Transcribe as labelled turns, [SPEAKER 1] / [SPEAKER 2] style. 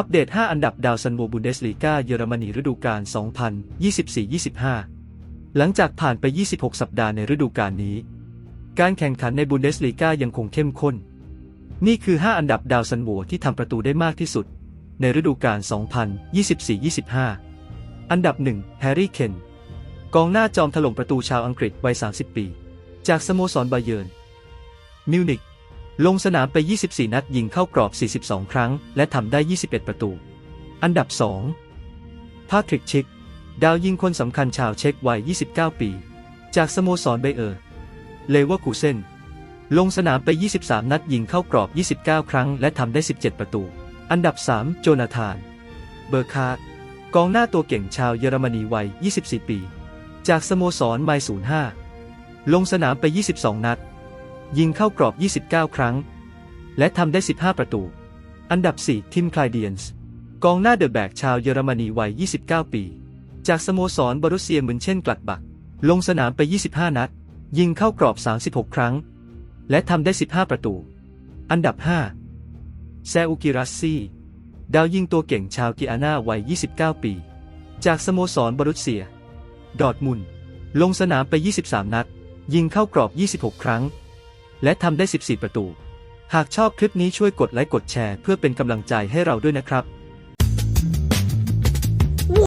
[SPEAKER 1] อัปเดต 5 อันดับดาวซันโวบุนเดสลีกาเยอรมนีฤดูกาล 2024-25 หลังจากผ่านไป 26 สัปดาห์ในฤดูกาลนี้ การแข่งขันในบุนเดสลีกายังคงเข้มข้น นี่คือ 5 อันดับดาวซันโวที่ทำประตูได้มากที่สุด ในฤดูกาล 2024-25 อันดับ 1 แฮร์รี่เคน กองหน้าจอมถล่มประตูชาวอังกฤษวัย 30 ปี จากสโมสรบาเยิร์นมิวนิก ลงสนามไป 24 นัดยิงเข้ากรอบ 42 ครั้ง และทำได้ 21 ประตู อันดับ 2 พาทริกชิก ดาวยิงคนสำคัญชาวเช็กวัย 29 ปี จากสโมสรเบเออร์ เลเวอร์คูเซน ลงสนามไป 23 นัดยิงเข้ากรอบ 29 ครั้ง และทำได้ 17 ประตู อันดับ 3 โจนาธาน เบอร์คาร์ดกองหน้าตัวเก่งชาวเยอรมนีวัย 24 ปี จากสโมสรไมล์05ลงสนามไป 22 นัด ยิงเข้ากรอบ 29 ครั้ง และทำได้ 15 ประตู อันดับ 4 ทิมคลายเดียนส์ กองหน้าเดอะแบกชาวเยอรมนีวัย 29 ปี จากสโมสรบรุสเซียเหมือนเช่นกลัดบัก ลงสนามไป 25 นัด ยิงเข้ากรอบ 36 ครั้ง และทำได้ 15 ประตู อันดับ 5 แซอุกิรัสซีดาวยิงตัวเก่งชาวกิอานาวัย 29 ปี จากสโมสรบรุสเซีย ดอร์ทมุนลงสนามไป 23 นัด ยิงเข้ากรอบ 26 ครั้ง และทำได้ 14 ประตู หากชอบคลิปนี้ช่วยกดไลค์กดแชร์เพื่อเป็นกำลังใจให้เราด้วยนะครับ